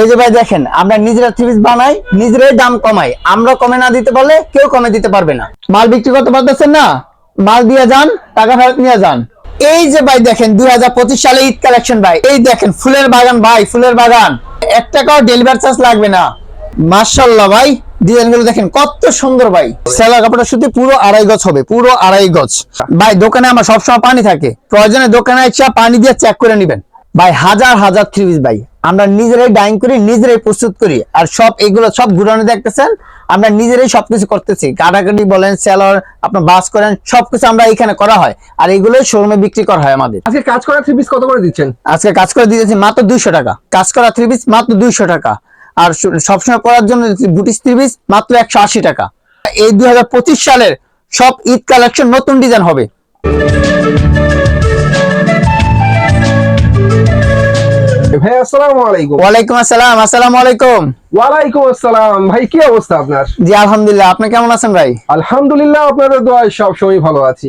এই যে ভাই দেখেন, আমরা নিজেরা থ্রি বানাই, নিজেরাই দাম কমাই। আমরা কমে না দিতে পারলে কেউ কমে দিতে পারবে না। মাল বিক্রি করতে পারতেছেন না? মাল দিয়ে যান, টাকা ফেরত নিয়ে যান। এই যে ভাই দেখেন, দুই সালে ঈদ কালেকশন ভাই। এই দেখেন, ফুলের বাগান ভাই, ফুলের বাগান। এক টাকাও ডেলিভারি চার্জ লাগবে না। মার্শাল্লাহ ভাই ডিজাইনগুলো দেখেন, কত সুন্দর ভাই। সেলার কাপড়টা শুধু পুরো আড়াই গজ হবে, পুরো আড়াই গজ। ভাই, দোকানে আমার সবসময় পানি থাকে। প্রয়োজনে দোকানে এসে পানি দিয়ে চেক করে নেবেন। ভাই হাজার হাজার থ্রি পিস ভাই। আমরা নিজেরাই ডাইং করি নিজেরাই প্রস্তুত করি। আর সব এগুলো সব ঘুরানো দেখতেছেন আমরা নিজেরাই সবকিছু করতেছি। কাটাকাটি বলেন সেলর আপনার বাস করেন সবকিছু আমরা এখানে করা হয়। আর এগুলো শোরুমে বিক্রি করা হয় আমাদের। আজকে কাজ করা থ্রি পিস কত করে দিচ্ছেন? আজকে কাজ করে দিতেছি মাত্র দুইশো টাকা। কাজ করা থ্রি পিস মাত্র দুইশো টাকা। আর সবসময় পরার জন্য বুটিস থ্রি পিস মাত্র একশো আশি টাকা। এই দুই হাজার পঁচিশ সালের সব ঈদ কালেকশন নতুন ডিজাইন হবে। ভাই আসসালামু আলাইকুম। ওয়ালাইকুম আসসালাম আসসালামু আলাইকুম। ওয়ালাইকুম আসসালাম। ভাই কি অবস্থা আপনার? জি আলহামদুলিল্লাহ। আপনি কেমন আছেন ভাই? আলহামদুলিল্লাহ আপনাদের দোয়ায় সব সময় ভালো আছি।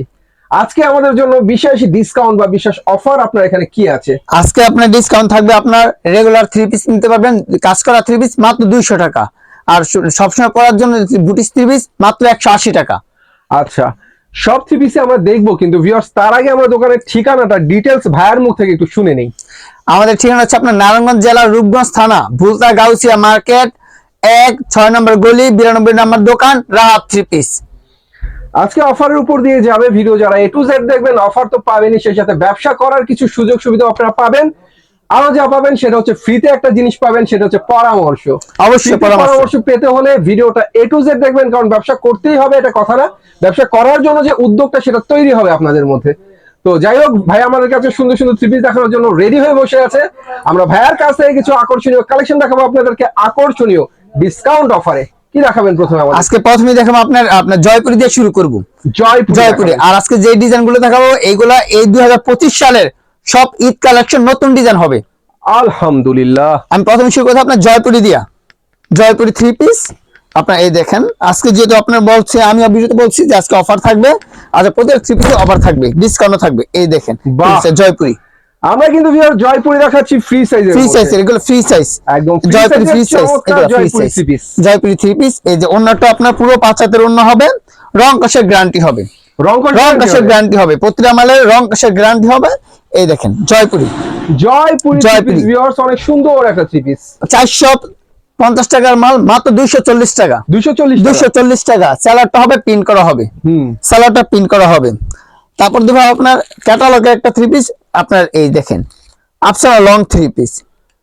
আজকে আমাদের জন্য বিশেষ ডিসকাউন্ট বা বিশেষ অফার আপনার এখানে কি আছে? আজকে আপনার ডিসকাউন্ট থাকবে আপনার রেগুলার থ্রি পিস নিতে পারবেন। কাজ করা থ্রি পিস মাত্র দুইশো টাকা। আর সবসময় পরার জন্য বুটিস থ্রি পিস মাত্র একশো আশি টাকা। আচ্ছা সব থ্রি পিসে আমরা দেখব কিন্তু ভিউয়ার্স তার আগে আমরা দোকানের ঠিকানাটা ডিটেলস ভাইয়ের মুখ থেকে একটু শুনে নেই। আমাদের ঠিকানা হচ্ছে আপনার নারায়ণগঞ্জ জেলার রূপগঞ্জ থানা ভুলতা গাউসিয়া মার্কেট এক ছয় নম্বর গলি বিরানব্বই নম্বর দোকান রাহাত থ্রি পিস আজকে অফারের উপর দিয়ে যাবে ভিডিও যারা এ টু জেড দেখবেন অফার তো পাবেনই সেই সাথে ব্যবসা করার কিছু সুযোগ সুবিধা আপনারা পাবেন। আরও যা পাবেন সেটা হচ্ছে ফ্রিতে একটা জিনিস পাবেন সেটা হচ্ছে পরামর্শ। অবশ্যই পরামর্শ। পেতে হলে ভিডিওটা এ টু জেড দেখবেন কারণ ব্যবসা করতেই হবে এটা কথা না। ব্যবসা করার জন্য যে উদ্যোগটা সেটা তৈরি হবে আপনাদের মধ্যে। তো যাই হোক ভাই আমাদের কাছে সুন্দর সুন্দর থ্রি পিস দেখানোর জন্য রেডি হয়ে বসে আছে। আমরা ভাইয়ার কাছ থেকে কিছু আকর্ষণীয় কালেকশন দেখাবো আপনাদেরকে আকর্ষণীয় ডিসকাউন্ট অফারে কি দেখাবেন প্রথমে আমাদের? আজকে প্রথমে দেখাবো আপনার আপনার জয়পুরি দিয়ে শুরু করব। জয়পুর জয়পুরি। আর আজকে যে ডিজাইনগুলো দেখাবো এইগুলা এই দুই হাজার পঁচিশ সালের সব ঈদ কালেকশন নতুন ডিজাইন হবে। আলহামদুলিল্লাহ। আমি প্রথমে শুরু করছি আপনার জয়পুরি দিয়া। জয়পুরি থ্রি পিস আপনার এই দেখেন আজকে যেহেতু আপনার বলছে আমি ভিডিওতে বলছি যে আজকে অফার থাকবে। আচ্ছা প্রত্যেক থ্রি পিসে অফার থাকবে ডিসকাউন্ট থাকবে। এই দেখেন জয়পুরি। আমরা কিন্তু ভিউয়ার জয়পুরি দেখাচ্ছি ফ্রি সাইজের ফ্রি সাইজ এগুলো ফ্রি সাইজ একদম জয়পুরি ফ্রি সাইজ এগুলো free size Jaipuri three piece এই যে অন্যটা আপনার পুরো পাঁচ হাতের অন্য হবে রং কষের গ্যারান্টি হবে। রং কষ রং কষের গ্যারান্টি হবে। প্রতিটা মালের রং কষের গ্যারান্টি হবে। এই দেখেন জয়পুরি। জয়পুরি জয়পুরি। ভিউয়ার্স অনেক সুন্দর একটা থ্রি পিস চারশো পঞ্চাশ টাকার মাল মাত্র দুইশো চল্লিশ টাকা। দুশো চল্লিশ দুইশো চল্লিশ টাকা। স্যালাডটা হবে পিন করা হবে। হুম। স্যালাডটা পিন করা হবে। তারপর দেবো আপনার ক্যাটালগের একটা থ্রি পিস আপনার এই দেখেন আপসারা লং থ্রি পিস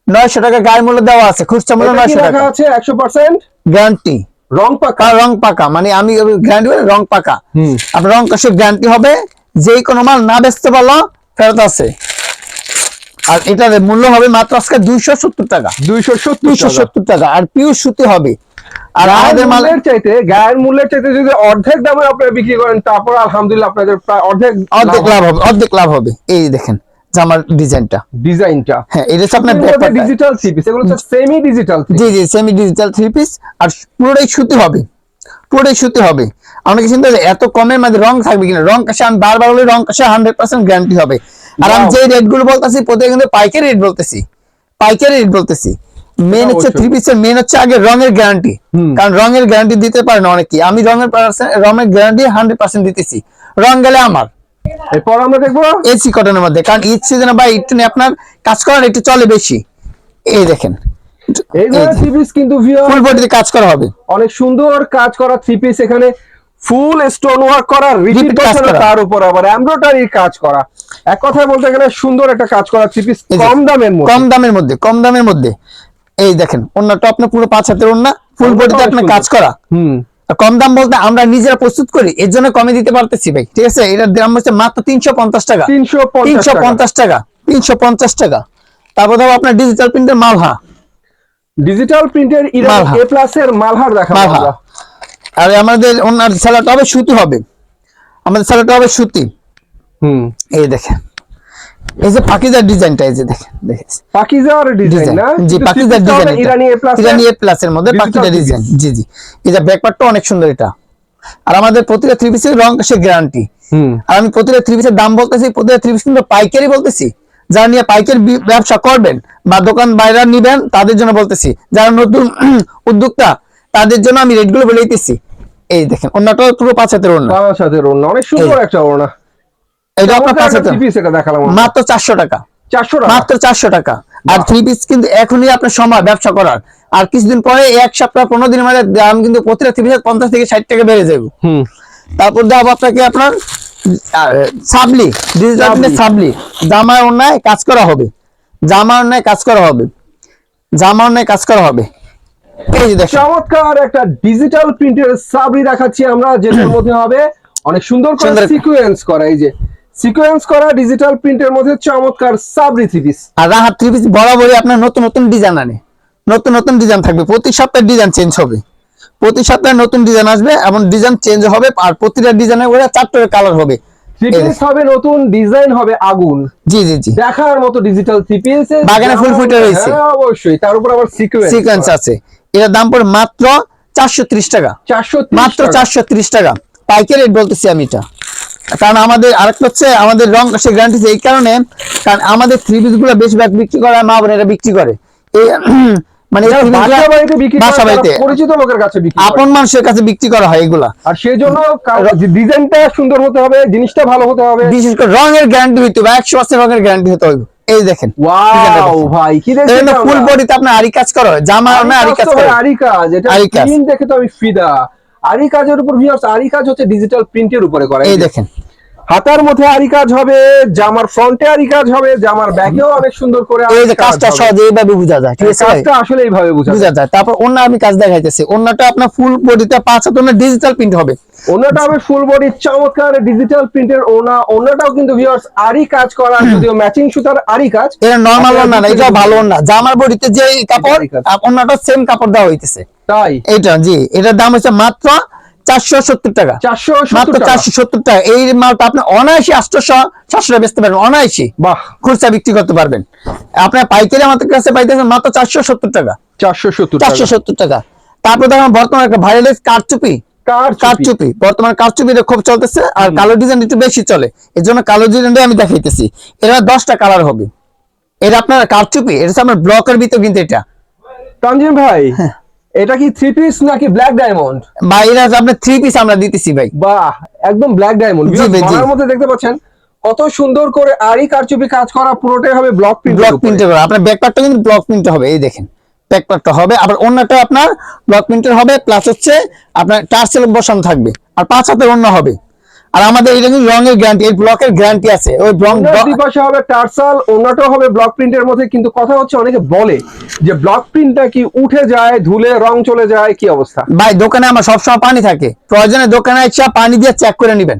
নয়শো টাকা গায়ে মূল্য দেওয়া আছে খুচরা মূল্য নয়শো টাকা। আছে? একশো পার্সেন্ট গ্যারান্টি রং পাকা? রং পাকা মানে আমি গ্যারান্টি রং পাকা। হুম। আপনার রং কাশের গ্যারান্টি হবে যেই কোনো মাল না বেচতে পারল ফেরত আছে। আর এটার মূল্য হবে মাত্র আজকে দুইশো সত্তর টাকা। দুইশো সত্তর দুইশো সত্তর টাকা। আর পিওর সুতি হবে। আর আমাদের মাল মূল্যের চাইতে গায়ের মূল্যের চাইতে যদি অর্ধেক দামে আপনারা বিক্রি করেন তারপর আলহামদুলিল্লাহ আপনাদের প্রায় অর্ধেক অর্ধেক লাভ হবে অর্ধেক লাভ হবে। এই দেখেন জামার ডিজাইনটা। ডিজাইনটা। হ্যাঁ এটা হচ্ছে আপনার ডিজিটাল থ্রি পিস এগুলো সেমি ডিজিটাল জি জি সেমি ডিজিটাল থ্রি পিস আর পুরোটাই সুতি হবে। পুরোটাই সুতি হবে। আমাকে চিন্তা করি, এত কমের মধ্যে রং থাকবে কিনা? রং কাছে আমি বারবার বলি রং কাছে হান্ড্রেড পার্সেন্ট গ্যারান্টি হবে। আর আমি যে রেটগুলো বলতেছি প্রত্যেক কিন্তু পাইকারি রেট বলতেছি। পাইকারি রেট বলতেছি। মেন হচ্ছে থ্রি পিসের মেন হচ্ছে আগে রঙের গ্যারান্টি। কারণ রঙের গ্যারান্টি দিতে পারে না অনেকে আমি রঙের রঙের গ্যারান্টি হান্ড্রেড পার্সেন্ট দিতেছি। রং গেলে আমার। এরপর আমরা দেখব? এসি কটনের মধ্যে। কারণ ঈদ সিজনে বা একটু আপনার কাজ করার একটু চলে বেশি। এই দেখেন। এই থ্রি পিস কিন্তু ফুল বডিতে কাজ করা হবে। অনেক সুন্দর কাজ করা থ্রি পিস এখানে। ফুল স্টোন ওয়ার্ক করা রিপিট কাজ করা। তার উপর আবার এমব্রয়ডারি কাজ করা। এক কথায় বলতে গেলে সুন্দর একটা কাজ করা থ্রি পিস কম দামের মধ্যে। কম দামের মধ্যে কম দামের মধ্যে। এই দেখেন আপনার পুরো পাঁচ হাতের অন্য ফুল বডিতে আপনার কাজ করা। হুম। কম দাম বলতে আমরা নিজেরা প্রস্তুত করি এর জন্য কমে দিতে পারতেছি ভাই ঠিক আছে? এটার দাম হচ্ছে মাত্র তিনশো পঞ্চাশ টাকা। তিনশো পঞ্চাশ তিনশো পঞ্চাশ টাকা তিনশো পঞ্চাশ টাকা। তারপর ধরো আপনার ডিজিটাল প্রিন্টের মালহা। ডিজিটাল প্রিন্টের ইরানি। এ প্লাস এর মালহার মালহা। আর আমাদের ওনার স্যালাডটা হবে সুতি হবে। আমাদের স্যালাডটা হবে সুতি। হুম। এই দেখেন। এই যে পাকিজার ডিজাইনটা এই যে দেখেন দেখেন। পাকিজার ডিজাইন ডিজাইন। না জি পাকিজার design Irani A plus Irani A plus এর মধ্যে digital পাকিজা ডিজাইন। জি জি। এটা ব্যাকপার্টটা অনেক সুন্দর এটা। আর আমাদের প্রতিটা থ্রি পিসের রং সে গ্যারান্টি হুম। আর আমি প্রতিটা থ্রি পিসের দাম বলতেছি প্রতিটা থ্রি পিস কিন্তু পাইকারি বলতেছি। যারা নিয়ে পাইকারি ব্যবসা করবেন বা দোকান বাইরে নিবেন তাদের জন্য বলতেছি যারা নতুন উদ্যোক্তা তাদের জন্য আমি রেটগুলো বলে দিতেছি। এই দেখেন অন্যটা পুরো পাঁচ হাতের অন্য বাবার সাথে ওড়না অনেক সুন্দর একটা ওড়না। এটা আপনার পাঁচ হাতের মাত্র চারশো টাকা। চারশো মাত্র চারশো টাকা। আর থ্রি পিস কিন্তু এখনই আপনার সময় ব্যবসা করার। আর কিছুদিন পরে এক সপ্তাহ পনেরো দিনের মধ্যে দাম কিন্তু প্রতিটা থ্রি পিস পঞ্চাশ থেকে ষাট টাকা বেড়ে যাবে। হুম। তারপর দেওয়া আপনাকে আপনার সাবলি ডিজিটাল সাবলি। সাবলি। জামা অন্যায় কাজ করা হবে। জামা অন্যায় কাজ করা হবে। জামা অন্যায় কাজ করা হবে। চমৎকার একটা ডিজিটাল প্রিন্টের সাবরি দেখাচ্ছি আমরা যেটার মধ্যে হবে অনেক সুন্দর করে সিকোয়েন্স করা এই যে। সিকোয়েন্স করা ডিজিটাল প্রিন্টের মধ্যে চমৎকার সাবরি থ্রি পিস আর রাহাত থ্রি পিস বরাবরই আপনার নতুন নতুন ডিজাইন আনে। নতুন নতুন ডিজাইন থাকবে। প্রতি সপ্তাহে ডিজাইন চেঞ্জ হবে। প্রতি সপ্তাহে নতুন ডিজাইন আসবে এবং ডিজাইন চেঞ্জ হবে আর প্রতিটা ডিজাইনের ওরা চারটে কালার হবে। থ্রি হবে নতুন ডিজাইন হবে আগুন। জি জি জি। দেখার মতো ডিজিটাল থ্রি বাগানে ফুল ফুটে রয়েছে। অবশ্যই তার উপর আবার সিকোয়েন্স সিকোয়েন্স আছে। এটার দাম পড়ে মাত্র চারশো ত্রিশ টাকা। চারশো মাত্র চারশো ত্রিশ টাকা। পাইকারি রেট বলতেছি আমি এটা। কারণ আমাদের আরেকটা হচ্ছে আমাদের রং সে গ্যারান্টি এই কারণে কারণ আমাদের থ্রি পিসগুলো বেশিরভাগ বিক্রি করে মা বোনেরা বিক্রি করে। এই মানে এই three piece বাসা গুলা বাড়িতে বিক্রি করে, বাসা তারা বাড়িতে পরিচিত লোকের কাছে বিক্রি আপন মানুষের কাছে বিক্রি করা হয় এগুলা। আর সেই জন্য ডিজাইনটা সুন্দর হতে হবে জিনিসটা ভালো হতে হবে। বিশেষ করে রঙের গ্যারান্টি হতে হবে একশো পার্সেন্ট রঙের গ্যারান্টি হতে হবে। এই দেখেন ওয়াও ভাই কি দেখছেন ফুল বডিতে আপনার আরি কাজ করা জামা না আরি কাজ তো করা। আরি কাজ এটা আরি কাজ। প্রিন্ট দেখে তো আমি ফিদা। আরি কাজের উপর ভিউয়ার্স আরি কাজ হচ্ছে ডিজিটাল প্রিন্টের উপরে করা। এই দেখেন। হাতার মধ্যে আরি কাজ হবে জামার ফ্রন্টে আরি কাজ হবে জামার ব্যাকেও অনেক সুন্দর করে এই যে কাজটা। সহজে এইভাবে বোঝা যায় ঠিক আছে? কাজটা আসলে এইভাবে বোঝা যায়। তারপর অন্য আমি কাজ দেখাইতেছি। অন্যটা আপনার ফুল বডিতে পাঁচ হাত ডিজিটাল প্রিন্ট হবে। ওনাটা হবে ফুল বডি চমৎকার ডিজিটাল প্রিন্টের ওনা। ওনাটাও কিন্তু ভিউয়ার্স আরি কাজ করা যদিও ম্যাচিং সুতার আরি কাজ। এটা নর্মাল ওন্না না এটা। ভালো ওন্না জামার বডিতে যে কাপড় অন্যটা সেম কাপড় দেওয়া হইতেছে। তাই? এটা জি। এটার দাম হচ্ছে মাত্র চারশো সত্তর টাকা। চারশো মাত্র চারশো সত্তর টাকা। এই মালটা আপনি অনায়াসি আটশোশো সাতশো টাকা বেচতে পারবেন অনায়াসি। বাহ। খুচরা বিক্রি করতে পারবেন। আপনার পাইকারি আমাদের কাছে পাইতেছেন মাত্র চারশো সত্তর টাকা। চারশো সত্তর চারশো সত্তর টাকা। তারপর দেখেন বর্তমানে একটা ভাইরাল কারচুপি। কারচুপি। বর্তমানে কারচুপিটা খুব চলতেছে আর কালো ডিজাইন একটু বেশি চলে। এর জন্য কালো ডিজাইনটা আমি দেখাইতেছি। এটা দশটা কালার হবে। এটা আপনার কারচুপি এটা আমার ব্লকের ভিতর কিন্তু এটা। তানজিম ভাই হ্যাঁ। এটা কি থ্রি পিস নাকি ব্ল্যাক ডায়মন্ড ভাই এটা আপনি আপনার থ্রি পিস আমরা দিতেছি ভাই। বাহ একদম ব্ল্যাক ডায়মন্ড। গলার মধ্যে দেখতে পাচ্ছেন কত সুন্দর করে আরি কারচুপি কাজ করা পুরোটাই হবে ব্লক প্রিন্ট ব্লক প্রিন্টের করা আপনার ব্যাকপ্যাকটা কিন্তু ব্লক প্রিন্ট হবে এই দেখেন। ব্যাকপ্যাকটা হবে আবার অন্যটা আপনার ব্লক প্রিন্টের হবে প্লাস হচ্ছে আপনার টার্সেল বসানো থাকবে আর পাঁচ হাতের অন্য হবে। আর আমাদের এটা কিন্তু রঙের গ্যারান্টি এই ব্লকের গ্যারান্টি আছে। ওই দুই পাশে হবে টার্সাল অন্যটাও হবে ব্লক প্রিন্টের মধ্যে কিন্তু কথা হচ্ছে অনেকে বলে যে ব্লক প্রিন্টটা কি উঠে যায় ধুলে রং চলে যায় কি অবস্থা? ভাই দোকানে আমার সবসময় পানি থাকে। প্রয়োজনে দোকানে এসে পানি দিয়ে চেক করে নেবেন।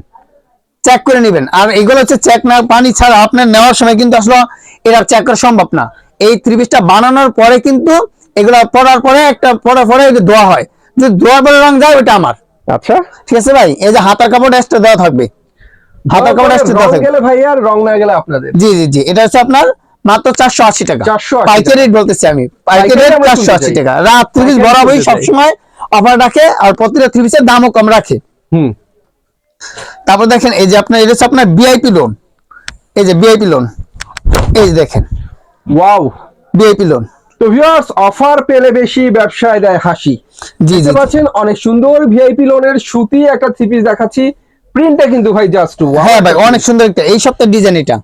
চেক করে নেবেন। আর এগুলো হচ্ছে চেক না পানি ছাড়া আপনার নেওয়ার সময় কিন্তু আসলে এটা চেক করা সম্ভব না। এই ত্রিপিসটা বানানোর পরে কিন্তু এগুলো পড়ার পরে একটা পড়ার পরে এটা ধোয়া হয়। যদি ধোয়ার পরে রং যায় ওটা আমার। আচ্ছা। ঠিক আছে ভাই এই যে হাতার কাপড় এক্সট্রা দেওয়া থাকবে। হাতার কাপড় এক্সট্রা দেওয়া থাকবে। গেলে ভাই আর রং না গেলে আপনাদের। জি জি জি এটা হচ্ছে আপনার মাত্র চারশো আশি টাকা। 480 পাইকারি রেট বলতেছি আমি। পাইকারি রেট আমরা চারশো শুনতে আশি চাই। টাকা। রাত ত্রিপিস বরাবরই। সবসময় অফার রাখে আর প্রতিটা ত্রিপিসের দামও কম রাখে। হুম। তারপর দেখেন এই যে আপনার এটা হচ্ছে আপনার বিআইপি লোন এই যে বিআইপি লোন এই যে দেখেন। ওয়াও বিআইপি লোন তো ভিউয়ার্স অফার পেলে বেশি ব্যবসায় দেয় হাসি। জি জি। পাচ্ছেন অনেক সুন্দর ভিআইপি লোনের সুতি একটা থ্রি পিস দেখাচ্ছি। প্রিন্টটা কিন্তু ভাই জাস্ট হ্যাঁ ভাই অনেক সুন্দর একটা এই সপ্তাহের ডিজাইন এটা।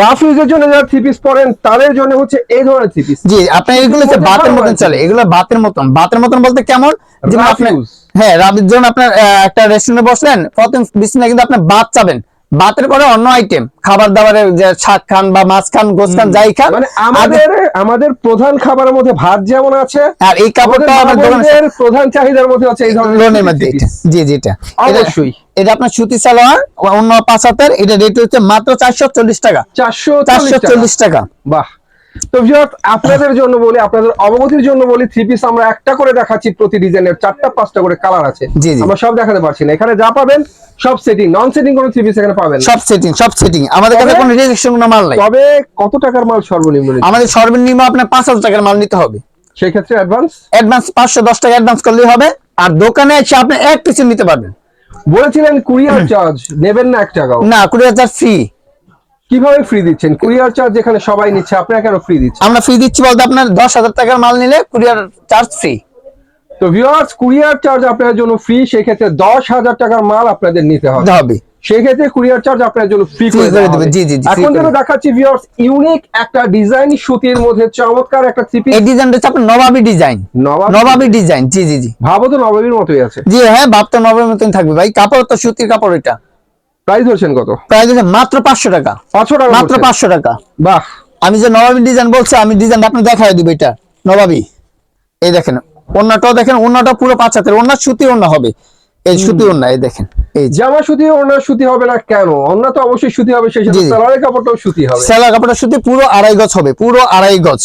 রাফ ইউজের জন্য যারা থ্রি পিস পরেন তাদের জন্য হচ্ছে এই ধরনের থ্রি পিস জি আপনার এগুলো হচ্ছে বাতের মতন। চলে এগুলো বাতের মতন। বাতের মতন বলতে কেমন? যেমন আপনার use। হ্যাঁ রাবির জন্য আপনার আহ, একটা রেস্টুরেন্টে বসলেন প্রথম বিছনা কিন্তু আপনার ভাত চাবেন। ভাতের পরে অন্য আইটেম খাবার দাবারের যে শাক খান বা মাছ খান গোস খান যাই খান মানে আমাদের আমাদের প্রধান খাবারের মধ্যে ভাত যেমন আছে আর এই কাপড়টা আমাদের প্রধান চাহিদার মধ্যে আছে এই ধরনের লোনের মধ্যে জি জি এটা। এটা- অবশ্যই। এটা আপনার সুতি সালোয়ার অন্য পাঁচ হাতের এটা রেট হচ্ছে মাত্র চারশো চল্লিশ টাকা। চারশো চারশো চল্লিশ টাকা। বাহ। তো ভিউয়ার্স আপনাদের জন্য বলি আপনাদের অবগতির জন্য বলি থ্রি পিস আমরা একটা করে দেখাচ্ছি প্রতি ডিজাইনের চারটা পাঁচটা করে কালার আছে। জি, জি। আমরা সব দেখাতে পারছি না। এখানে যা পাবেন সব সেটিং নন সেটিং কোনো থ্রি পিস এখানে পাবেন সব সেটিং সব সেটিং আমাদের কাছে কোনো রিজেকশন কোনো মাল নাই। তবে কত টাকার মাল সর্বনিম্ন আমাদের সর্বনিম্ন আপনার পাঁচ হাজার টাকার মাল নিতে হবে। সেই ক্ষেত্রে অ্যাডভান্স অ্যাডভান্স পাঁচশো দশ টাকা অ্যাডভান্স করলেই হবে। আর দোকানে এসে আপনি এক পিছু নিতে পারবেন। বলেছিলেন কুরিয়ার চার্জ নেবেন না এক টাকাও। না কুড়ি হাজার ফ্রি কীভাবে ফ্রি দিচ্ছেন? কুরিয়ার চার্জ যেখানে সবাই নিচ্ছে আপনারা কেন ফ্রি দিচ্ছেন আমরা ফ্রি দিচ্ছি বলতে আপনার দশ হাজার টাকার মাল নিলে কুরিয়ার চার্জ ফ্রি তো ভিউয়ার্স কুরিয়ার চার্জ আপনার জন্য ফ্রি সেক্ষেত্রে দশ হাজার টাকার মাল আপনাদের নিতে হবে। সেক্ষেত্রে কুরিয়ার চার্জ আপনার জন্য ফ্রি করে দেবে। জি, জি, এখন যেটা দেখাচ্ছি ভিউয়ার্স ইউনিক একটা ডিজাইন সুতির মধ্যে চমৎকার একটা থ্রি পিস এই ডিজাইনটা হচ্ছে আপনার নবাবী ডিজাইন নবাবী? নবাবী ডিজাইন জি জি জি। ভাবো তো নবাবীর মতোই আছে। জি হ্যাঁ বাপ তো নবাবীর মতন থাকবে। ভাই কাপড় তো সুতির কাপড় এটা। প্রাইস হচ্ছেন কত? প্রায় দিচ্ছে মাত্র পাঁচশো টাকা। পাঁচশো টাকা মাত্র পড়ছে। পাঁচশো টাকা। বাহ। আমি যে নবাবী ডিজাইন বলছি আমি ডিজাইন আপনি দেখাই দিব এটা। নবাবী এই দেখেন অন্যটাও দেখেন অন্যটা পুরো পাঁচ হাতের অন্য সুতি অন্য হবে। এই সুতি অন্য এই দেখেন এই জামা সুতি ওনার সুতি হবে না কেন? অন্য তো অবশ্যই সুতি হবে সেই সাথে। সালোয়ারের কাপড়টাও সুতি হবে। সেলা কাপড়টা সুতি পুরো আড়াই গজ হবে পুরো আড়াই গজ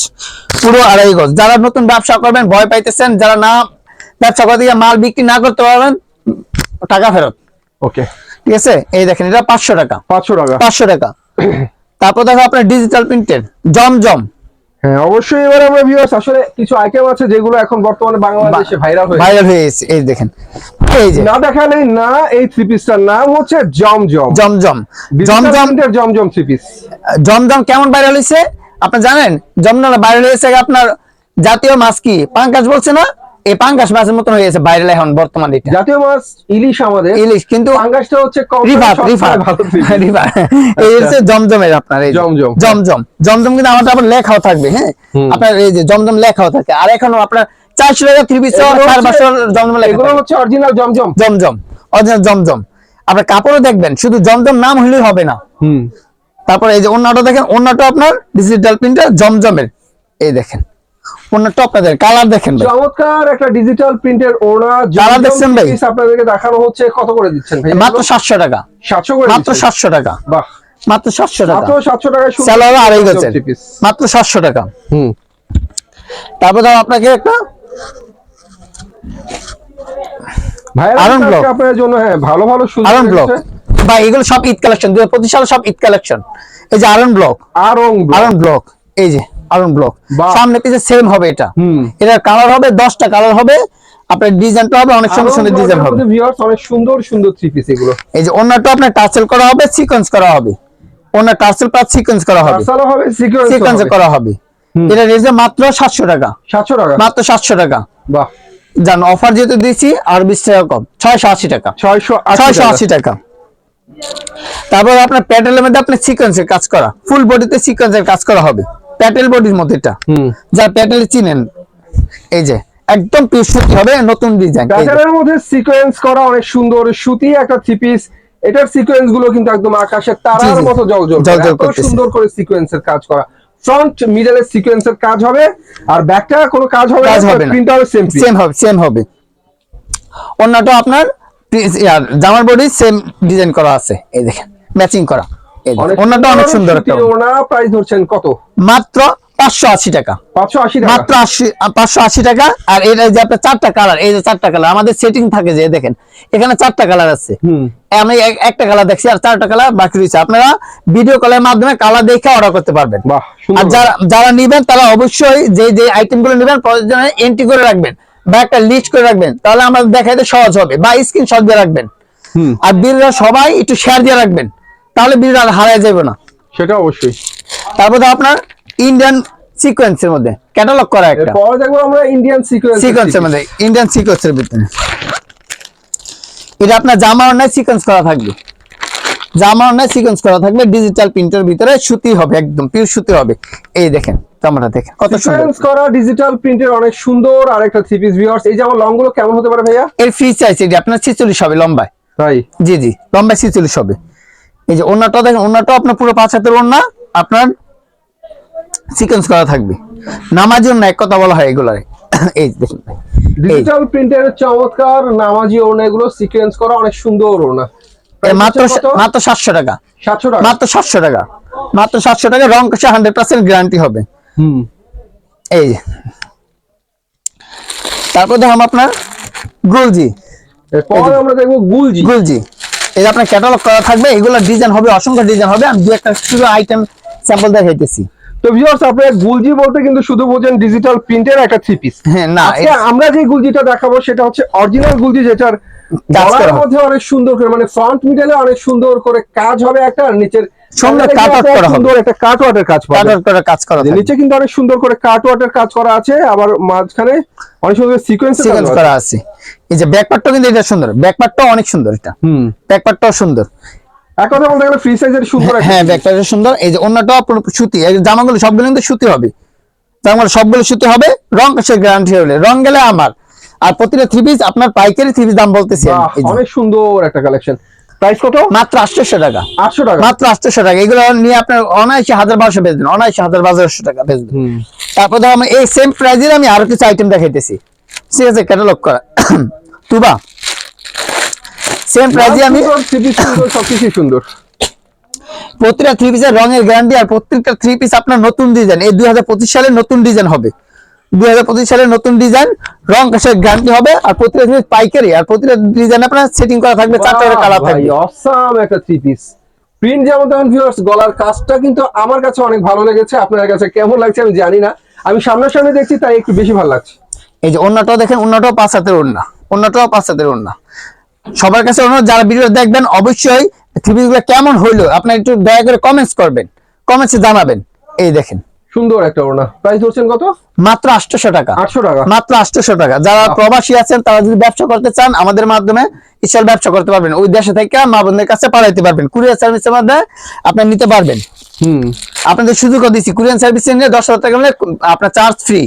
পুরো আড়াই গজ। যারা নতুন ব্যবসা করবেন ভয় পাইতেছেন যারা না ব্যবসা করতে মাল বিক্রি না করতে পারবেন টাকা ফেরত। ওকে ঠিক আছে? এই দেখেন এটা পাঁচশো টাকা। পাঁচশো টাকা। পাঁচশো টাকা। তারপর দেখো আপনার ডিজিটাল প্রিন্টের জমজম। হ্যাঁ অবশ্যই এবার আমরা ভিউয়ার্স আসলে কিছু আইটেম আছে যেগুলো এখন বর্তমানে বাংলাদেশে ভাইরাল হয়েছে। ভাইরাল হয়ে গেছে। এই দেখেন এই যে। না না এই থ্রি পিসটার নাম হচ্ছে জমজম। জমজম। জমজম জমজম জমজম থ্রি পিস জমজম কেমন ভাইরাল হয়েছে? আপনি জানেন? জমজম ভাইরাল হয়েছে আপনার জাতীয় মাছ কি? পাঙ্কাশ বলছে না? এই পাঙ্কাশ মাছের মতন হয়ে গেছে ভাইরাল এখন বর্তমানে এটা। জাতীয় মাছ ইলিশ আমাদের। ইলিশ কিন্তু পাঙ্গাসটা হচ্ছে রিভার রিভার। রিভার এই হচ্ছে জমজমের আপনার এই জমজম। জমজম। জমজম কিন্তু আমাদের আবার লেখাও থাকবে হ্যাঁ? আপনার এই যে জমজম লেখাও থাকে। আর এখনও আপনার চারশো টাকা থ্রি পিস চার বছর জমজম লেখা এগুলো হচ্ছে অরিজিনাল জমজম। জমজম। অরিজিনাল জমজম। আপনার কাপড়ও দেখবেন শুধু জমজম নাম হলেই হবে না। হুম। তারপর এই যে অন্যটা দেখেন অন্যটা আপনার ডিজিটাল প্রিন্টার জমজমের। এই দেখেন। অন্যটা আপনাদের কালার দেখেন ভাই। চমৎকার একটা ডিজিটাল প্রিন্টের ওনা যারা দেখছেন ভাই? আপনাদেরকে দেখানো হচ্ছে কত করে দিচ্ছেন ভাই? মাত্র সাতশো টাকা। সাতশো করে মাত্র দিচ্ছেন? সাতশো টাকা। বাহ। মাত্র সাতশো টাকা। মাত্র সাতশো টাকায় সুন্দর আড়াই গেছে মাত্র সাতশো টাকা। হুম। তারপর দাও আপনাকে একটা। ভাইয়ের আরন ব্লক। আপনাদের জন্য হ্যাঁ ভালো ভালো সুযোগ রয়েছে। এগুলো সব ঈদ কালেকশন দুই পঁচিশ সালে সব ঈদ কালেকশন এই যে Aarong block Aarong block. Aarong block এই যে। আরন ব্লক সামনে পিছে সেম হবে এটা। এটার কালার হবে দশটা কালার হবে আপনার ডিজাইনটা হবে অনেক সুন্দর সুন্দর ডিজাইন হবে। viewers অনেক সুন্দর সুন্দর থ্রি পিস এগুলো। এই যে অন্যটা আপনার টাচেল করা হবে সিকোয়েন্স করা হবে। অন্য টাচেল প্লাস সিকোয়েন্স করা হবে। পার্সালও হবে সিকোয়েন্স সিকোয়েন্স করা হবে। এটা রেঞ্জে মাত্র সাতশো টাকা। সাতশো টাকা? মাত্র সাতশো টাকা। বাহ। জান অফার যেহেতু দিয়েছি আর বিশ টাকা কম। ছয়শো আশি টাকা। ছয়শো ছয়শো আশি আশি টাকা। তারপর আপনার প্যাটেলের মধ্যে আপনার সিকোয়েন্সের কাজ করা। ফুল বডিতে সিকোয়েন্সের কাজ করা হবে। প্যাটেল বডির মধ্যে এটা। হুম। যার প্যাটেল চিনেন এই যে একদম পিস সুতি হবে নতুন ডিজাইন প্যাটার্নের মধ্যে সিকোয়েন্স করা অনেক সুন্দর সুতি একটা থ্রি পিস এটার সিকোয়েন্সগুলো কিন্তু একদম আকাশের তারার। মতো জলজল করে। এত সুন্দর করে সিকোয়েন্সের কাজ করা। ফ্রন্ট মিডলের সিকোয়েন্সের কাজ হবে আর ব্যাকটা কোনো কাজ হবে না। প্রিন্ট হবে সেম সেম হবে সেম হবে অন্যটা আপনার জামার বডি সেম ডিজাইন করা আছে এই দেখেন ম্যাচিং করা। অন্যটা অনেক সুন্দর একটা ওনা প্রাইস ধরছেন কত? মাত্র পাঁচশো আশি টাকা। পাঁচশো আশি মাত্র আশি পাঁচশো আশি টাকা। আর এটা যে আপনার চারটা কালার এই যে চারটা কালার আমাদের সেটিং থাকে যে দেখেন এখানে চারটা কালার আছে। আমি একটা কালার দেখছি আর চারটা কালার বাকি রয়েছে। আপনারা ভিডিও কলের মাধ্যমে কালার দেখে অর্ডার করতে পারবেন। বাহ আর যারা যারা নিবেন তারা অবশ্যই যে যে আইটেমগুলো নিবেন প্রয়োজনে এন্ট্রি করে রাখবেন বা একটা লিস্ট করে রাখবেন। তাহলে আমাদের দেখাইতে সহজ হবে বা স্ক্রিনশট দিয়ে রাখবেন। আর বিলরা সবাই একটু শেয়ার দিয়ে রাখবেন। তাহলে আর হারায় যাবে না। সেটা অবশ্যই। তারপর আপনার ইন্ডিয়ান সিকোয়েন্সের মধ্যে ক্যাটালগ করা একটা। এরপরে দেখব আমরা ইন্ডিয়ান সিকোয়েন্স সিকোয়েন্সের মধ্যে ইন্ডিয়ান সিকোয়েন্সের ভিতরে। এটা আপনার জামা অন্যায় সিকোয়েন্স করা থাকবে। জামা অন্যায় সিকোয়েন্স করা থাকবে ডিজিটাল প্রিন্টের ভিতরে সুতি হবে একদম পিওর সুতি হবে। এই দেখেন জামাটা দেখেন কত সুন্দর। সিকোয়েন্স করা ডিজিটাল প্রিন্টের অনেক সুন্দর আর একটা থ্রি পিস ভিউয়ার্স এই আমার লংগুলো কেমন হতে পারে ভাইয়া? এর ফ্রি চাইছে এটি আপনার ছিচল্লিশ হবে লম্বায়। তাই জি জি লম্বায় ছিচল্লিশ হবে। এই যে ওনাটা দেখেন ওনাটা আপনার পুরো পাঁচ হাতের ওনা আপনার সিকোয়েন্স করা থাকবে। নামার জন্য এক কথা বলা হয় এগুলারে। এই দেখুন ডিজিটাল প্রিন্টের চমৎকার নামাজি ওড়না এগুলো সিকোয়েন্স করা অনেক সুন্দর ওড়না। এ মাত্র মাত্র সাতশো টাকা। সাতশো টাকা। মাত্র সাতশো টাকা। মাত্র সাতশো টাকা রং কষে হান্ড্রেড পার্সেন্ট গ্যারান্টি হবে। হুম। এই তারপর দেখলাম আপনার গুলজি। এরপর আমরা দেখব গুলজি। গুলজি। এই আপনার ক্যাটালগ করা থাকবে এগুলো ডিজাইন হবে অসংখ্য ডিজাইন হবে। আমি দু একটা শুধু আইটেম স্যাম্পল দেখাইতেছি। তো ভিউয়ার্স আপনারা গুলজি বলতে কিন্তু শুধু বোঝেন ডিজিটাল প্রিন্টের একটা থ্রি পিস হ্যাঁ না আজকে আমরা যে গুলজিটা দেখাবো সেটা হচ্ছে অরিজিনাল গুলজি যেটার গলার মধ্যে অনেক সুন্দর করে মানে ফ্রন্ট মিডলে অনেক সুন্দর করে কাজ হবে একটা আর নিচের সুন্দর কাট করা হবে। সুন্দর একটা কাট কাজ কাট করা কাজ করা যে নিচে কিন্তু অনেক সুন্দর করে কাট কাজ করা আছে আবার মাঝখানে অনেক সুন্দর সিকোয়েন্স সিকোয়েন্স করা আছে। এই যে ব্যাক পার্টটাও কিন্তু এটা সুন্দর। ব্যাক পার্টটাও অনেক সুন্দর এটা। হুম। ব্যাক পার্টটাও সুন্দর। এক কথা বলতে গেলে ফ্রি সাইজের সুন্দর হ্যাঁ ব্যাক পার্টটা সুন্দর। এই যে সুতি। এই জামাগুলো সবগুলো কিন্তু সুতি হবে। জামাগুলো সবগুলো সুতি হবে। রং সে গ্যারান্টি হলে রং গেলে আমার। আর প্রতিটা থ্রি পিস আপনার পাইকারি থ্রি পিস দাম বলতেছি। অনেক সুন্দর একটা কালেকশন প্রাইস কত? মাত্র আটশোশো টাকা। আটশো টাকা? মাত্র আটশোশো টাকা। এগুলো নিয়ে আপনার অনায়াসে হাজার বারোশো বেচবেন অনায়াসে হাজার বারোশো টাকা বেচবেন। হুম। তারপর ধর আমি এই সেম প্রাইজের আমি আরও কিছু আইটেম দেখাইতেছি। ঠিক আছে ক্যাটালগ করা। তুবা। সেম প্রাইজে আমি সবকিছু সুন্দর প্রতিটা থ্রি পিসের রঙের গ্যারান্টি আর প্রত্যেকটা থ্রি পিস আপনার নতুন ডিজাইন এই দুই সালের নতুন ডিজাইন হবে দুই হাজার পঁচিশ সালের নতুন ডিজাইন রং কাশের গ্যারান্টি হবে আর প্রতিটা থ্রি পাইকারি আর প্রতিটা ডিজাইন আপনার সেটিং করা থাকবে চারটা করে কালার থাকবে। অসাম একটা থ্রি পিস প্রিন্ট যেমন তেমন ভিউয়ার্স গলার কাজটা কিন্তু আমার কাছে অনেক ভালো লেগেছে আপনার কাছে কেমন লাগছে আমি জানি না। আমি সামনাসামনি দেখছি তাই একটু বেশি ভালো লাগছে। এই যে অন্যটাও দেখেন অন্যটাও পাঁচ হাতের ওড়না অন্যটাও পাঁচ হাতের ওড়না। সবার কাছে অনুরোধ যারা ভিডিও দেখবেন অবশ্যই থ্রি গুলো কেমন হইল আপনার একটু দয়া করে কমেন্টস করবেন কমেন্টসে জানাবেন। এই দেখেন। সুন্দর একটা ওড়না। প্রাইস ধরছেন কত? মাত্র আটশোশো টাকা। আটশো টাকা। মাত্র আটশোশো টাকা। যারা প্রবাসী আছেন তারা যদি ব্যবসা করতে চান আমাদের মাধ্যমে ঈশ্বর ব্যবসা করতে পারবেন। ওই দেশে থেকে মা বোনদের কাছে পাঠাইতে পারবেন। কুরিয়ার সার্ভিসের মাধ্যমে নিতে পারবেন। হুম। আপনাদের সুযোগও দিচ্ছি কুরিয়ার সার্ভিস নিয়ে দশ হাজার টাকা আপনার চার্জ ফ্রি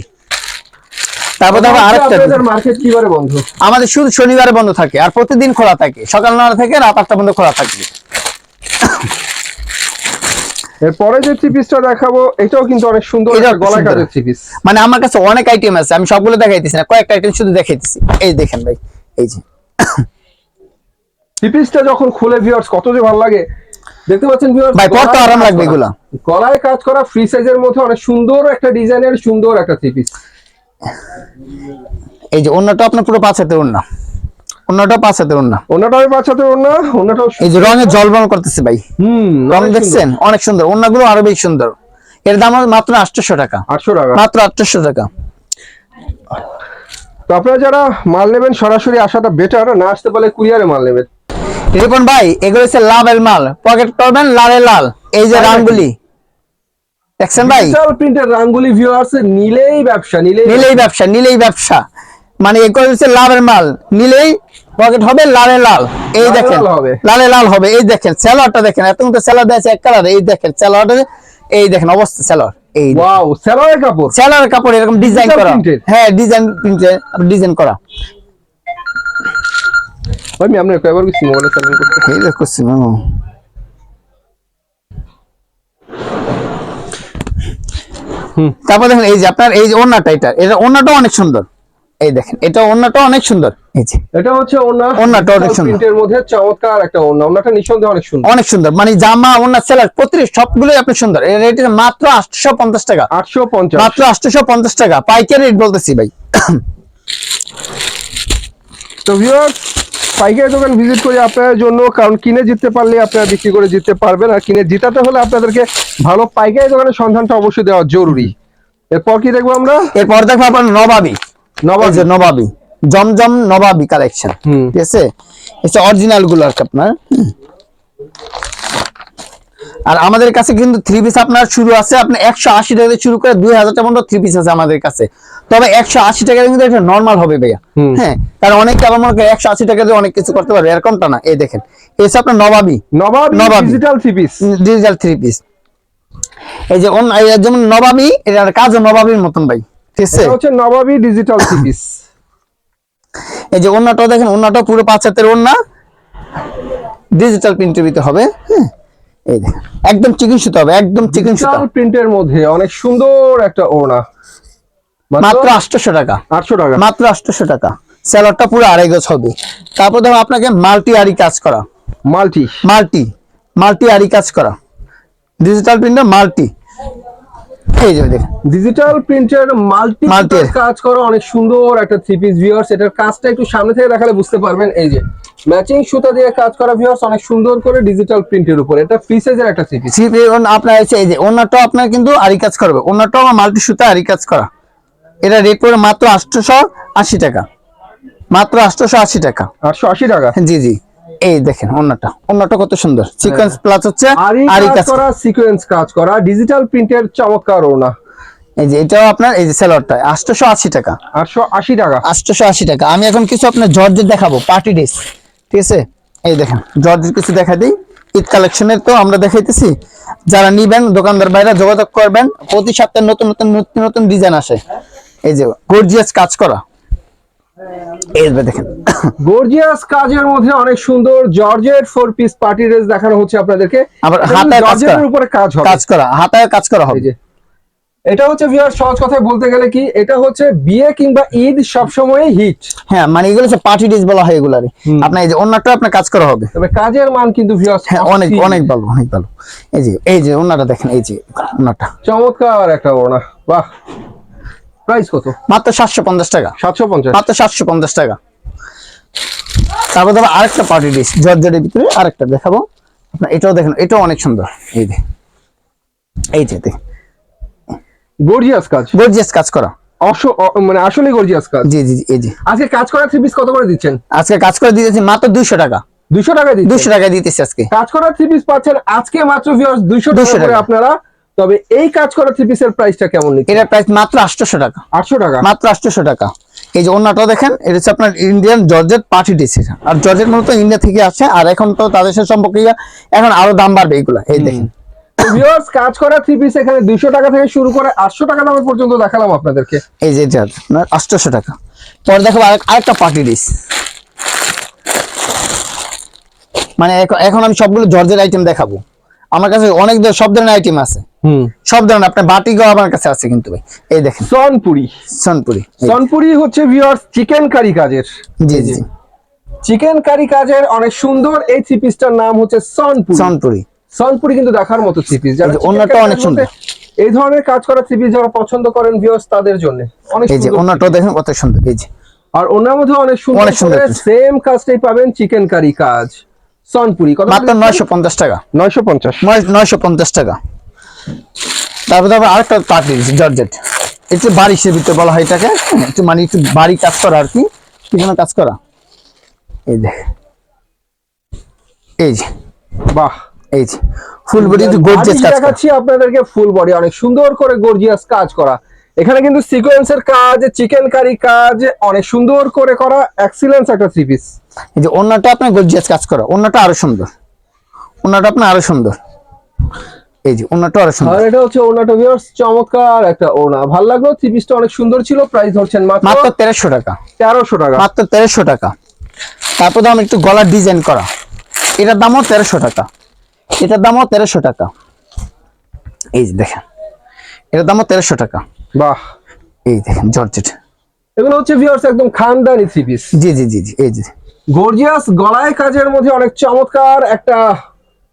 তারপর দেখো আরেকটা আপনাদের মার্কেট কিবারে বন্ধ? আমাদের শুধু শনিবারে বন্ধ থাকে আর প্রতিদিন খোলা থাকে। সকাল নটা থেকে রাত আটটা পর্যন্ত খোলা থাকবে এরপরে যে থ্রি পিসটা দেখাবো এটাও কিন্তু অনেক সুন্দর গলায় সুন্দর। কাজের থ্রি পিস মানে আমার কাছে অনেক আইটেম আছে আমি সবগুলো দেখাইতেছি না কয়েকটা আইটেম শুধু দেখাইতেছি। এই দেখেন ভাই এই যে। থ্রি পিসটা যখন খুলে ভিউয়ার্স কত যে ভালো লাগে। দেখতে পাচ্ছেন ভিউয়ার্স ভাই, কত আরাম লাগবে এগুলা। গলায় কাজ করা ফ্রি সাইজের মধ্যে অনেক সুন্দর একটা ডিজাইনের সুন্দর একটা থ্রি পিস এই যে অন্যটা আপনার পুরো পাঁচ হাতের অন্য। অন্যটা পাঁচ হাতের ওনাটাও ওনা ওনাটাও এই যে রঙে জলবন করতেছে ভাই। হুম রং দেখছেন? অনেক সুন্দর। অন্যগুলো আরও বেশি সুন্দর। এর দাম মাত্র আটশোশো টাকা। আটশো টাকা। মাত্র আটশোশো টাকা। তো আপনারা যারা মাল নেবেন সরাসরি আসাটা বেটার না আসতে পারলে কুরিয়ারে মাল নেবেন। রিপন ভাই এগুলো হচ্ছে লাভের মাল। পকেট করবেন লালে লাল। এই যে তাই দেখছেন ভাই? প্রিন্টের রাঙ্গুলি ভিউয়ার্স নিলেই ব্যবসা নিলেই নিলেই ব্যবসা নিলেই ব্যবসা। মানে এগুলো হচ্ছে লাভের মাল। নিলেই পকেট হবে লালে লাল। এই দেখেন। লালে লাল হবে। এই দেখেন স্যালোয়ারটা দেখেন এত তো স্যালোয়ার দিয়েছে এক কালার এই দেখেন স্যালোয়ারটা এই দেখেন অবস্থা স্যালোয়ার এই। ওয়াও সেলোয়ার কাপড়? স্যালোয়ার কাপড় এরকম ডিজাইন করা। হ্যাঁ ডিজাইন প্রিন্টে ডিজাইন করা। ভাই আমি আপনার কয়বার কিছু মোবাইলে চালু করতে? এই দেখছি মামা তারপর দেখেন এই যে আপনার এই যে ওন্নাটা এটা এটা ওন্নাটা অনেক সুন্দর। এই দেখেন এটা ওন্নাটা অনেক সুন্দর। এই যে। এটা হচ্ছে ওনা ওড়নাটা অনেক সুন্দর। প্রিন্টের মধ্যে চমৎকার একটা ওনা ওনাটা নিঃসন্দেহে অনেক সুন্দর। অনেক সুন্দর। মানে জামা ওন্না সেলার প্রতিটি সবগুলোই আপনি সুন্দর। এর রেট মাত্র আটশো পঞ্চাশ টাকা। আটশো পঞ্চাশ। মাত্র আটশো পঞ্চাশ টাকা। পাইকারি রেট বলতেছি ভাই। তো ভিউয়ার্স পাইকারি দোকান ভিজিট করি আপনাদের জন্য। কারণ কিনে জিততে পারলে আপনারা বিক্রি করে জিততে পারবেন। আর কিনে জিতাতে হলে আপনাদেরকে ভালো পাইকারি দোকানের সন্ধানটা অবশ্যই দেওয়া জরুরি। এরপর কি দেখব আমরা? এরপর দেখো আপনার নবাবি। নবাবী। নবাবি। জমজম নবাবি কালেকশন ঠিক আছে? এটা অরিজিনালগুলো আর আপনার। আর আমাদের কাছে কিন্তু থ্রি পিস আপনার শুরু আছে আপনার একশো আশি টাকা থেকে শুরু করে দুই হাজার টাকা পর্যন্ত থ্রি পিস আছে আমাদের কাছে। তবে একশো আশি টাকা কিন্তু এটা নর্মাল হবে ভাইয়া। হ্যাঁ কারণ অনেকে আবার মনে করে একশো আশি টাকা দিয়ে অনেক কিছু করতে পারবে এরকমটা না। এই দেখেন এসে আপনার Nawabi. Nawabi Nawabi. Digital three piece digital three piece এই যে যেমন নবাবি এটার কাজও নবাবির মতন ভাই। এটা হচ্ছে নবাবী ডিজিটাল থ্রি পিস এই যে ওন্নাটাও দেখেন ওন্নাটাও পুরো পাঁচ হাতের ওন্না ডিজিটাল প্রিন্টের ভিতরে হবে হ্যাঁ? এই দেখেন একদম চিকেন সুতো হবে একদম চিকেন সুতো। প্রিন্টের মধ্যে অনেক সুন্দর একটা ওড়না। মাত্র আটশোশো টাকা। আটশো টাকা। মাত্র আটশোশো টাকা। স্যালাডটা পুরো আড়াই গজ হবে। তারপর ধরো আপনাকে মাল্টি আরি কাজ করা। মাল্টি মাল্টি মাল্টি আরি কাজ করা। ডিজিটাল প্রিন্টার মাল্টি এই যে দেখেন। ডিজিটাল প্রিন্টের মাল্টি। কাজ করা অনেক সুন্দর একটা থ্রি পিস ভিউয়ার্স এটার কাজটা একটু সামনে থেকে দেখালে বুঝতে পারবেন। এই যে ম্যাচিং সুতা দিয়ে কাজ করা ভিউয়ার্স অনেক সুন্দর করে ডিজিটাল প্রিন্টের উপর। এটা ফ্রি সাইজের একটা থ্রি পিস আপনার হচ্ছে এই যে ওনারটাও আপনার কিন্তু আরি কাজ করবে। আমার মাল্টি সুতা আরি কাজ করা। এটা রেট পড়ে মাত্র আটশোশো আশি টাকা। মাত্র আটশোশো আশি টাকা। আটশো আশি টাকা। জি জি। এই দেখেন অন্যটা। অন্যটা কত সুন্দর। সিকোয়েন্স প্লাস হচ্ছে আরি কাজ করা সিকোয়েন্স কাজ করা ডিজিটাল প্রিন্টের চমৎকার ওনা এই যে এটাও আপনার এই যে সেলরটা আটশোশো আশি টাকা। আটশো আশি টাকা। আটশোশো আশি টাকা। আমি এখন কিছু আপনার জর্জের দেখাবো পার্টি ড্রেস ঠিক আছে? এই দেখেন জর্জের কিছু দেখা দিই। ঈদ কালেকশনের তো আমরা দেখাইতেছি। যারা নিবেন দোকানদার বাইরে যোগাযোগ করবেন প্রতি সপ্তাহে নতুন নতুন নতুন নতুন ডিজাইন আসে। এই যে গর্জিয়াস কাজ করা। দেখেন। গর্জিয়াস কাজের মধ্যে অনেক সুন্দর georgette four piece party dress দেখানো হচ্ছে আপনাদেরকে। আবার হাতায় জর্জেটের। উপরে কাজ হবে। কাজ করা হাতায় কাজ করা হবে। এটা হচ্ছে ভিউয়ার সহজ কথায় বলতে গেলে কি এটা হচ্ছে বিয়ে কিংবা ঈদ সবসময় হিট হ্যাঁ মানে এগুলো হচ্ছে পার্টি ড্রেস বলা হয় এগুলারে আপনার এই যে অন্যটা আপনার কাজ করা হবে। তবে কাজের মান কিন্তু ভিউয়ার হ্যাঁ অনেক অনেক ভালো অনেক ভালো। এই যে এই যে অন্যটা দেখেন এই যে অন্যটা। চমৎকার একটা ওড়না। বাহ। প্রাইস কত? মাত্র সাতশো পঞ্চাশ টাকা। সাতশো পঞ্চাশ। মাত্র সাতশো পঞ্চাশ টাকা। তারপর ধরো আরেকটা পার্টি জর্জেটের ভিতরে আরেকটা দেখাবো। আপনার এটাও দেখেন এটাও অনেক সুন্দর। এই যে এই যে গর্জিয়াস কাজ। গর্জিয়াস কাজ করা। মানে আসলে গর্জিয়াস কাজ। জি জি এই যে। আজকে কাজ করা থ্রি পিস কত করে দিচ্ছেন? আজকে কাজ করে দিতেছি মাত্র দুইশো টাকা। দুশো টাকা দিচ্ছেন? দুশো টাকা দিতেছি আজকে। কাজ করা থ্রি পিস পাচ্ছেন আজকে মাত্র ভিউয়ার্স দুইশো 200 টাকা করে। আপনারা তবে এই কাজ করা থ্রি পিসের প্রাইসটা কেমন নিচ্ছে? এটার প্রাইস মাত্র আটশোশো টাকা। আটশো টাকা? মাত্র আটশোশো টাকা। এই যে অন্যটাও দেখেন এটা হচ্ছে আপনার ইন্ডিয়ান জর্জেট পার্টি ডিসি আর জর্জেট মূলত ইন্ডিয়া থেকে আসে আর এখন তো তাদের সাথে সম্পর্কে এখন আরও দাম বাড়বে এগুলা এই দেখেন। ভিউয়ার্স কাজ করা থ্রি পিস এখানে দুইশো টাকা থেকে শুরু করে আটশো টাকা দামের পর্যন্ত দেখালাম আপনাদেরকে। এই যে এটা আপনার আটশোশো টাকা। পরে দেখো আরেক- আরেকটা পার্টি ডিস মানে এখন- আমি সবগুলো জর্জের আইটেম দেখাবো। আমার কাছে অনেক সব ধরনের আইটেম আছে। সব ধরনের আপনার বাটিগো আমার কাছে আছে কিন্তু ভাই। এই দেখেন। সনপুরি। সনপুরি সনপুরি হচ্ছে ভিউয়ার্স চিকেন কারি কাজের। জি জি। চিকেন কারি কাজের অনেক সুন্দর এই থ্রি পিসটার নাম হচ্ছে সনপুরি। সনপুরি। সনপুরি কিন্তু দেখার মতো থ্রি পিস কারি অনেক সুন্দর। এই ধরনের কাজ করা থ্রি পিস যারা পছন্দ করেন ভিউয়ার্স তাদের জন্য। অনেক এই যে অন্যটাও দেখেন কত সুন্দর এই যে। আর ওনার মধ্যে অনেক সুন্দর অনেক সুন্দর সেম কাজটাই পাবেন চিকেন কারি কাজ। সনপুরি। কত মাত্র নয়শো পঞ্চাশ টাকা। নয়শো পঞ্চাশ। নয়শো পঞ্চাশ টাকা। তারপর তারপর আরেকটা পার্টি জর্জেট। একটু বারিশের ভিতরে বলা হয় এটাকে হ্যাঁ, একটু মানে একটু বাড়ি কাজ করা আর কি কি কাজ করা। এই যে এই যে বাহ। এই যে ফুল বডি গর্জিয়াস কাজ দেখাচ্ছি আপনাদেরকে ফুল বডি অনেক সুন্দর করে গর্জিয়াস কাজ করা। এখানে কিন্তু সিকোয়েন্সের কাজ চিকেন কারি কাজ অনেক সুন্দর করে করা এক্সিলেন্স একটা থ্রি পিস এই যে অন্যটা আপনার গর্জিয়াস কাজ করা অন্যটা আরও সুন্দর। অন্যটা আপনার আরও সুন্দর। এই যে অন্যটা আরও সুন্দর। এটা হচ্ছে ওনাটা ভিউয়ার্স চমৎকার একটা ওনা। ভালো লাগল থ্রি পিসটা অনেক সুন্দর ছিল প্রাইস ধরছেন মাত্র মাত্র তেরোশো টাকা। তেরোশো টাকা। মাত্র তেরোশো টাকা। তারপর দাম একটু গলার ডিজাইন করা। এটার দামও তেরোশো টাকা। এটার দামও তেরোশো টাকা। এই যে দেখেন। এটার দামও তেরোশো টাকা। বাহ। এই দেখেন জর্জেট। এগুলো হচ্ছে ভিউয়ার্স একদম খানদানি থ্রি পিস জি জি জি জি এই যে। গর্জিয়াস গলায় কাজের মধ্যে অনেক চমৎকার একটা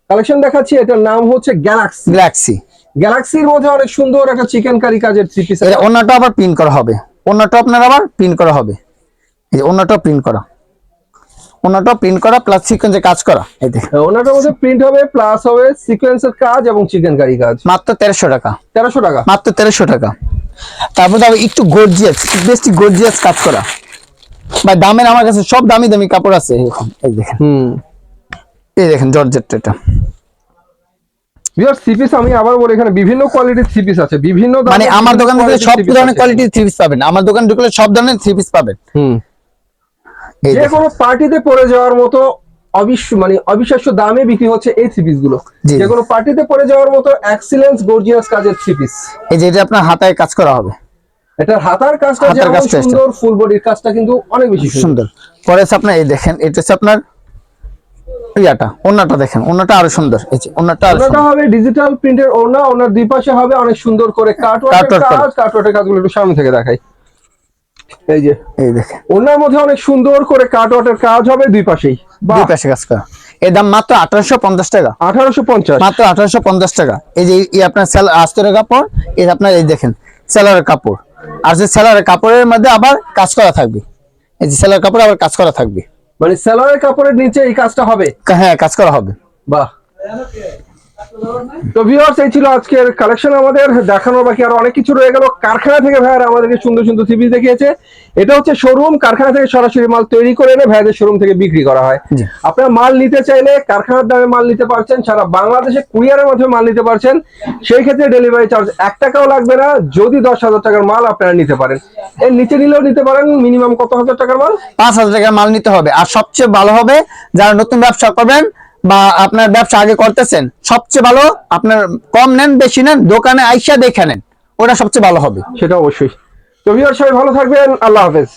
কালেকশন দেখাচ্ছি এটার নাম হচ্ছে গ্যালাক্সি গ্যালাক্সি গ্যালাক্সির মধ্যে অনেক সুন্দর একটা চিকেন কারি কাজের থ্রি পিস এটা অন্যটা আবার প্রিন্ট করা হবে। অন্যটা আপনার আবার প্রিন্ট করা হবে। এই যে অন্যটাও প্রিন্ট করা। অন্যটাও প্রিন্ট করা প্লাস সিকোয়েন্সে কাজ করা এই দেখেন। ওনাটার মধ্যে প্রিন্ট হবে প্লাস হবে সিকোয়েন্সের কাজ এবং চিকেন কারি কাজ। মাত্র তেরোশো টাকা। তেরোশো টাকা। মাত্র তেরোশো টাকা। তারপর আবার একটু গর্জিয়াস বেশি গর্জিয়াস কাজ করা। বা দামের আমার কাছে সব দামি দামি কাপড় আছে এখন এই দেখেন। হুম। এই দেখেন জর্জেট এটা। বিয়ার থ্রি আমি আবার বলি এখানে বিভিন্ন কোয়ালিটির থ্রি আছে বিভিন্ন মানে আমার দোকান থেকে সব ধরনের কোয়ালিটির থ্রি পাবেন। আমার দোকান ঢুকলে সব ধরনের থ্রি পাবেন। হুম। যে কোনো পার্টিতে পরে যাওয়ার মতো অবিশ্ব মানে অবিশ্বাস্য দামে বিক্রি হচ্ছে এই থ্রি পিসগুলো। যে। কোনো পার্টিতে যাওয়ার মতো এক্সিলেন্স গর্জিয়াস কাজের থ্রি পিস এই যে এটা আপনার হাতায় কাজ করা হবে। এটার হাতার কাজটা যেমন সুন্দর ফুল বডির কাজটা কিন্তু অনেক বেশি সুন্দর। সুন্দর। পরে আপনার এই দেখেন এটা হচ্ছে আপনার ইয়াটা অন্যটা দেখেন অন্যটা আরও সুন্দর। এই যে অন্যটা ওনাটা হবে ডিজিটাল প্রিন্টের ওনা ওনার দুই পাশে হবে অনেক সুন্দর করে কাটওয়ার্কের। কাজ কাটওয়ার্কের কাজগুলো একটু সামনে থেকে দেখাই। এই যে এই দেখেন। ওনার মধ্যে অনেক সুন্দর করে কাটওয়ার্কের কাজ হবে দুই পাশেই। দুই পাশে কাজ করা। এর দাম মাত্র আঠারোশো পঞ্চাশ টাকা। আঠারোশো পঞ্চাশ। মাত্র আঠারোশো পঞ্চাশ টাকা। এই যে এই আপনার সেল আস্তরের কাপড় এই আপনার এই দেখেন সেলারের কাপড়। আর যে সেলারের কাপড়ের মধ্যে আবার কাজ করা থাকবে। এই যে সেলার কাপড়ে আবার কাজ করা থাকবে। মানে সেলারের কাপড়ের নিচে এই কাজটা হবে? হ্যাঁ কাজ করা হবে। বাহ। তো ভিউয়ার্স এই ছিল আজকের কালেকশন আমাদের। দেখানো বাকি আরও অনেক কিছু রয়ে গেল। কারখানা থেকে ভাইয়ারা আমাদেরকে সুন্দর সুন্দর সিরিজ দেখিয়েছে। এটা হচ্ছে শোরুম কারখানা থেকে সরাসরি মাল তৈরি করে এনে ভাইয়াদের শোরুম থেকে বিক্রি করা হয়। আপনারা মাল নিতে চাইলে কারখানার দামে মাল নিতে পারছেন সারা বাংলাদেশে কুরিয়ারের মাধ্যমে মাল নিতে পারছেন। সেই ক্ষেত্রে ডেলিভারি চার্জ এক টাকাও লাগবে না যদি দশ হাজার টাকার মাল আপনারা নিতে পারেন। এর নিচে নিলেও নিতে পারেন মিনিমাম কত হাজার টাকার মাল? পাঁচ হাজার টাকার মাল নিতে হবে। আর সবচেয়ে ভালো হবে যারা নতুন ব্যবসা করবেন বা আপনার ব্যবসা আগে করতেছেন, সবচেয়ে ভালো আপনার কম নেন, বেশি নেন, দোকানে আইসা দেখে নেন, ওটা সবচেয়ে ভালো হবে। সেটা অবশ্যই। তো ভিউয়ার সবাই ভালো থাকবেন, আল্লাহ হাফেজ।